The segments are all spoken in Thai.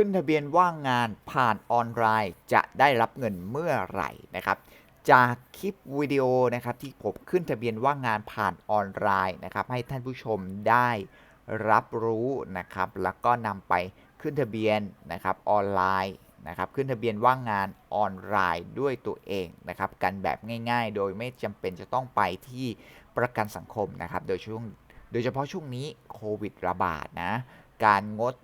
ขึ้นทะเบียนว่างงานผ่านออนไลน์ จะได้รับเงินเมื่อไหร่นะครับจากคลิปวิดีโอนะครับที่ผมขึ้นทะเบียนว่างงานผ่านออนไลน์นะครับให้ท่านผู้ชมได้รับรู้นะครับแล้วก็นำไปขึ้นทะเบียนนะครับออนไลน์นะครับขึ้นทะเบียนว่างงานออนไลน์ด้วยตัวเองนะครับกันแบบง่ายๆ โดยไม่จำเป็นจะต้องไปที่ประกันสังคมนะครับโดยช่วงโดยเฉพาะช่วงนี้โควิดระบาดนะการงด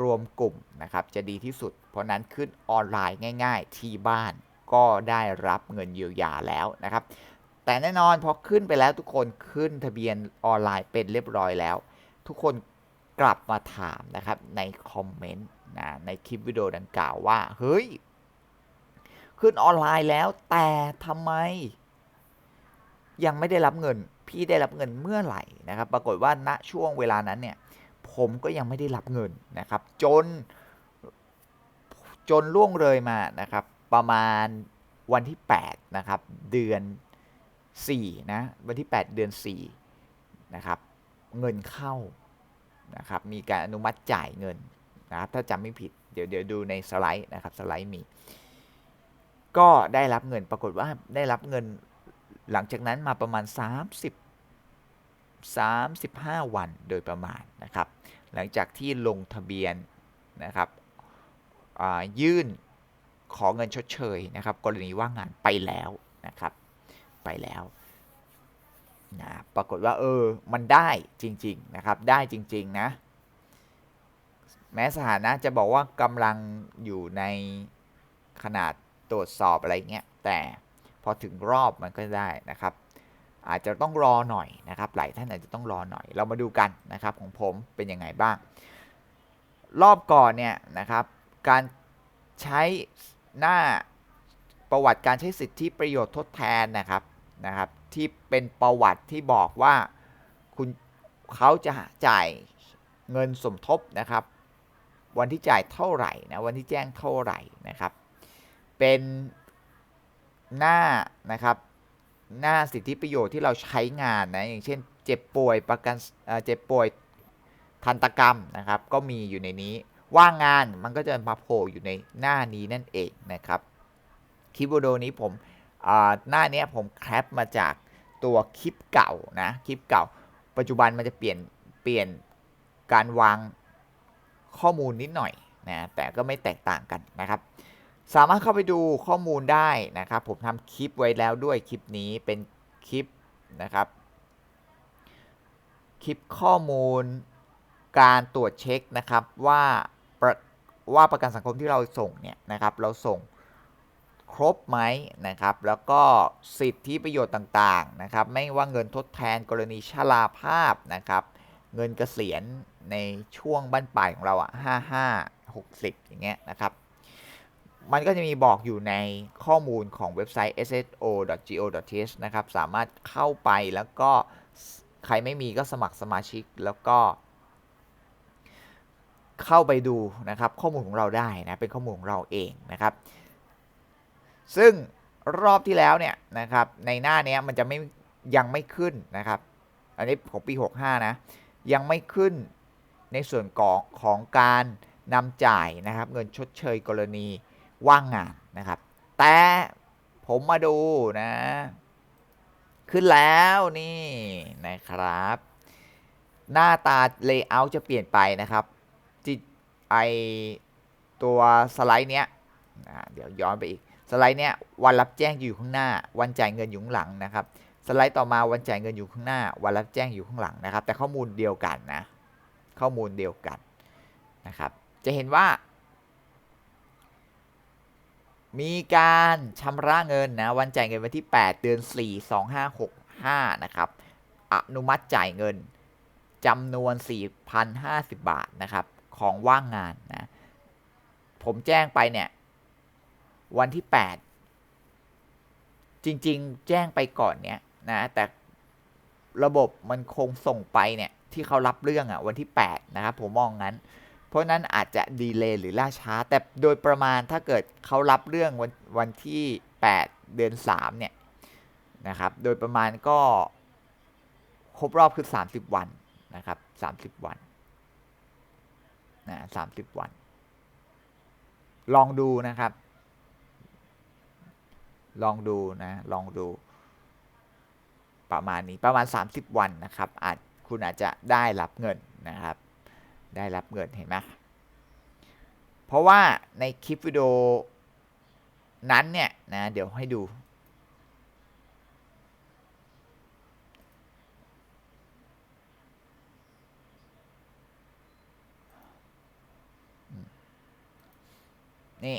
รวมกลุ่มนะครับจะดีที่สุด เพราะนั้นขึ้นออนไลน์ง่าย ๆ ที่บ้านก็ได้รับเงินเยียวยาแล้วนะครับ แต่แน่นอนพอขึ้นไปแล้วทุกคนขึ้นทะเบียนออนไลน์เป็นเรียบร้อยแล้ว ทุกคนกลับมาถามนะครับในคอมเมนต์นะในคลิปวิดีโอดังกล่าวว่าเฮ้ยขึ้นออนไลน์แล้วแต่ทำไม ยังไม่ได้รับเงิน พี่ได้รับเงินเมื่อไหร่นะครับ ปรากฏว่าณช่วงเวลานั้นเนี่ย ผมก็ยังไม่ได้รับเงินนะครับ จน จนล่วงเลยมานะครับ ประมาณวันที่ 8 นะครับ เดือน4นะวันที่ 8 เดือน4นะครับเงินเข้านะครับมีการอนุมัติจ่ายเงินนะครับถ้าจำไม่ผิดเดี๋ยวเดี๋ยวดูในสไลด์นะครับสไลด์มี ก็ได้รับเงินปรากฏว่าได้รับเงินหลังจากนั้นมาประมาณ 30 35 วันโดยประมาณนะครับ หลังจากที่ลงทะเบียนนะครับยื่นขอเงินชดเชยนะครับ กรณีว่างงานไปแล้วนะครับ ไปแล้วนะปรากฏว่าเออมันได้จริง ๆ นะครับ ได้จริง ๆ นะ แม้สถานะจะบอกว่ากำลังอยู่ในขนาดตรวจสอบอะไรเงี้ยแต่พอถึงรอบมันก็ได้นะครับ อาจจะต้องรอหน่อยนะครับหลายท่านอาจจะต้องรอหน่อย เรามาดูกันนะครับของผมเป็นยังไงบ้าง รอบก่อนเนี่ยนะครับ การใช้หน้าประวัติการใช้สิทธิประโยชน์ทดแทนนะครับนะครับที่เป็นประวัติที่บอกว่าคุณเขาจะจ่ายเงินสมทบนะครับ วันที่จ่ายเท่าไหร่นะวันที่แจ้งเท่าไหร่นะครับ เป็นหน้านะครับ หน้าสิทธิประโยชน์ที่เราใช้งานนะอย่างเช่น เจ็บป่วยประกันเจ็บป่วยทันตกรรมนะครับ ก็มีอยู่ในนี้ ว่างงานมันก็จะมาโผล่อยู่ในหน้านี้นั่นเองนะครับคลิปวิดีโอนี้ผมหน้านี้ผมแคปมาจากตัวคลิปเก่านะคลิปเก่า ปัจจุบันมันจะเปลี่ยนเปลี่ยนการวางข้อมูลนิดหน่อยนะแต่ก็ไม่แตกต่างกันนะครับ สามารถเข้าไปดูข้อมูลได้นะครับ ผมทำคลิปไว้แล้วด้วยคลิปนี้เป็นคลิปนะครับ คลิปข้อมูลการตรวจเช็คนะครับว่าประว่าประกันสังคมที่เราส่งเนี่ยนะครับ เราส่งครบไหมนะครับ แล้วก็สิทธิประโยชน์ต่างๆนะครับ ไม่ว่าเงินทดแทนกรณีชราภาพนะครับ เงินเกษียณในช่วงบั้นปลายของเราอะห้าห้าหกสิบอย่างเงี้ยนะครับ มันก็จะมีบอกอยู่ในข้อมูลของเว็บไซต์ sso.go.th นะครับ สามารถเข้าไปแล้วก็ใครไม่มีก็สมัครสมาชิกแล้วก็ เข้าไปดูนะครับ ข้อมูลของเราได้นะ เป็นข้อมูลของเราเองนะครับ ซึ่งรอบที่แล้วเนี่ยนะครับ ในหน้านี้มันจะไม่ยังไม่ขึ้นนะครับ อันนี้ของปี 65 นะ ยังไม่ขึ้นในส่วนของของการนำจ่ายนะครับ เงินชดเชยกรณี ว่างงานนะครับ แต่ผมมาดูนะ ขึ้นแล้วนี่นะครับ หน้าตาเลเยอร์จะเปลี่ยนไปนะครับไอตัวสไลด์เนี้ยเดี๋ยวย้อนไปอีก สไลด์เนี้ยวันรับแจ้งอยู่ข้างหน้า วันจ่ายเงินอยู่ข้างหลังนะครับ สไลด์ต่อมาวันจ่ายเงินอยู่ข้างหน้า วันรับแจ้งอยู่ข้างหลังนะครับ แต่ข้อมูลเดียวกันนะ ข้อมูลเดียวกันนะครับ จะเห็นว่า มีการชำระเงินนะวันจ่ายเงินวันที่ 8 เดือน 4 2565 นะครับอนุมัติจ่ายเงินจำนวน 4,050 บาทนะครับของว่างงานนะผมแจ้งไปเนี่ย วันที่ 8 จริง ๆ แจ้งไปก่อนเนี่ยนะแต่ระบบมันคงส่งไปเนี่ยที่เขารับเรื่องอะ่ะวันที่ 8 นะครับผมมองงั้น เพราะนั้นอาจจะดีเลย์หรือล่าช้า แต่โดยประมาณถ้าเกิดเขารับเรื่องวันวันที่ 8 เดือน 3 เนี่ยนะครับ โดยประมาณก็ครบรอบคือ 30 วันนะครับ 30 วันนะสามสิบวัน ลองดูนะครับ ลองดูนะ ลองดู ประมาณนี้ประมาณ 30 วันนะครับ อาจคุณอาจจะได้รับเงินนะครับ ได้รับเงินเห็นไหมเพราะว่าในคลิปวิดีโอนั้นเนี่ยนะเดี๋ยวให้ดู นี่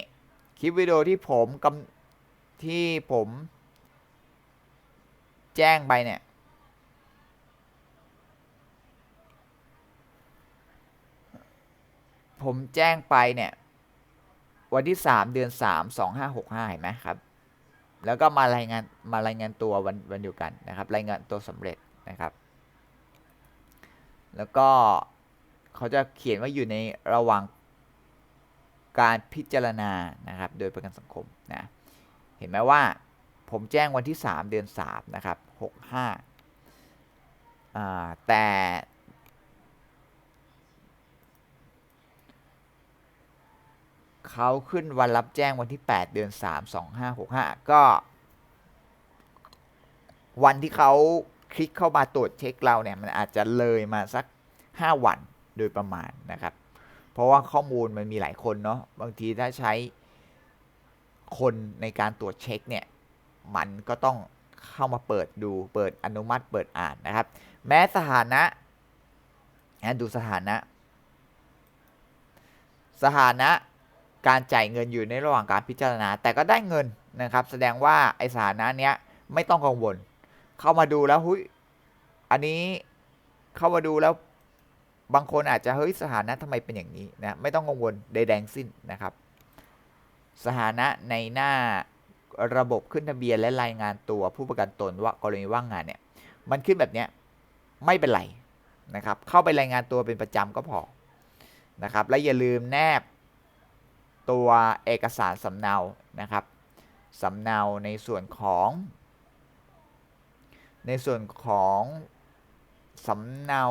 คลิปวิดีโอที่ผมกำที่ผม แจ้งไปเนี่ย ผมแจ้งไปเนี่ย วันที่3เดือน3 2565เห็นไหมครับ แล้วก็มารายงานมารายงานตัววันวันเดียวกันนะครับ รายงานตัวสำเร็จนะครับ แล้วก็เขาจะเขียนว่าอยู่ในระหว่างการพิจารณานะครับ โดยประกันสังคมนะเห็นไหมว่าผมแจ้งวันที่ 3 เดือน 3 นะครับ 65อ่าแต่ เขาขึ้นวันรับแจ้งวันที่ 8 เดือน 3 2565 ก็ วันที่เขาคลิกเข้ามาตรวจเช็คเราเนี่ย มันอาจจะเลยมาสัก 5 วันโดยประมาณนะครับ เพราะว่าข้อมูลมันมีหลายคนเนาะบางทีถ้าใช้คนในการตรวจเช็คเนี่ย มันก็ต้องเข้ามาเปิดดูเปิดอนุมัติเปิดอ่านนะครับ แม้สถานะนะดูสถานะ สถานะ การจ่ายเงินอยู่ในระหว่างการพิจารณา แต่ก็ได้เงินนะครับ แสดงว่าไอสถานะเนี้ยไม่ต้องกังวล เข้ามาดูแล้วหุยอันนี้เข้ามาดูแล้วบางคนอาจจะเฮ้ยสถานะทำไมเป็นอย่างนี้นะไม่ต้องกังวลใดๆสิ้นนะครับ สถานะในหน้าระบบขึ้นทะเบียนและรายงานตัวผู้ประกันตนว่ากรณีว่างงานเนี่ยมันขึ้นแบบเนี้ยไม่เป็นไรนะครับ เข้าไปรายงานตัวเป็นประจำก็พอนะครับ และอย่าลืมแนบ ตัวเอกสารสำเนานะครับสำเนาในส่วนของ ในส่วนของสำเนา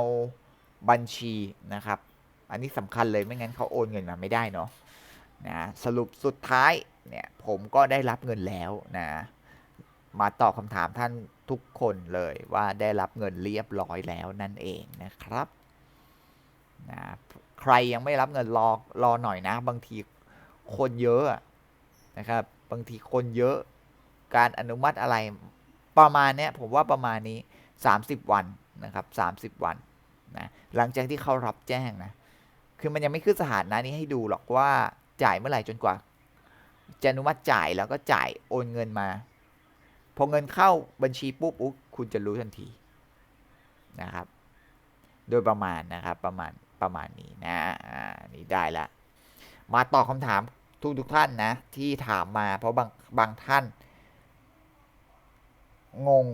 บัญชีนะครับ อันนี้สำคัญเลยไม่งั้นเขาโอนเงินมาไม่ได้เนาะนะสรุปสุดท้ายเนี่ยผมก็ได้รับเงินแล้วนะมาตอบคำถามท่านทุกคนเลยว่าได้รับเงินเรียบร้อยแล้วนั่นเองนะครับนะใครยังไม่รับเงินรอรอหน่อยนะ บางที คนเยอะนะครับ บางทีคนเยอะการอนุมัติอะไรประมาณเนี้ยผมว่าประมาณนี้ 30 วันนะครับ30 วันนะหลังจากที่เขารับแจ้งนะคือมันยังไม่ขึ้นสถานะนี้ให้ดูหรอกว่าจ่ายเมื่อไหร่จนกว่า จะอนุมัติจ่ายแล้วก็จ่ายโอนเงินมาพอเงินเข้าบัญชีปุ๊บอุ๊คุณจะรู้ทันทีนะครับ โดยประมาณนะครับประมาณประมาณนี้นะอ่านี่ได้ละมาตอบคำถาม ทุกทุกท่านนะ ที่ถามมาเพราะบางบางท่าน งง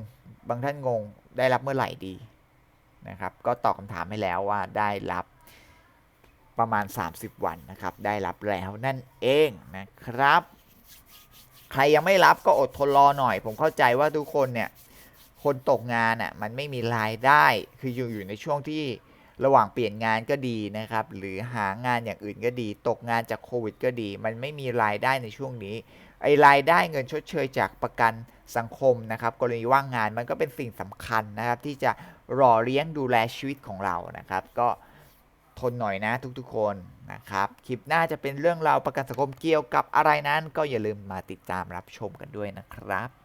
บางท่านงง ได้รับเมื่อไหร่ดีนะครับ ก็ตอบคำถามให้แล้วว่าได้รับประมาณ 30 วันนะครับ ได้รับแล้วนั่นเองนะครับ ใครยังไม่รับก็อดทนรอหน่อย ผมเข้าใจว่าทุกคนเนี่ย คนตกงานอะมันไม่มีรายได้คืออยู่อยู่ในช่วงที่ ระหว่างเปลี่ยนงานก็ดีนะครับ หรือหางานอย่างอื่นก็ดี ตกงานจากโควิดก็ดี มันไม่มีรายได้ในช่วงนี้ ไอรายได้เงินชดเชยจากประกันสังคมนะครับ กรณีว่างงานมันก็เป็นสิ่งสำคัญนะครับ ที่จะรอเลี้ยงดูแลชีวิตของเรานะครับ ก็ทนหน่อยนะทุกๆคนนะครับ คลิปหน้าจะเป็นเรื่องราวประกันสังคมเกี่ยวกับอะไรนั้น ก็อย่าลืมมาติดตามรับชมกันด้วยนะครับ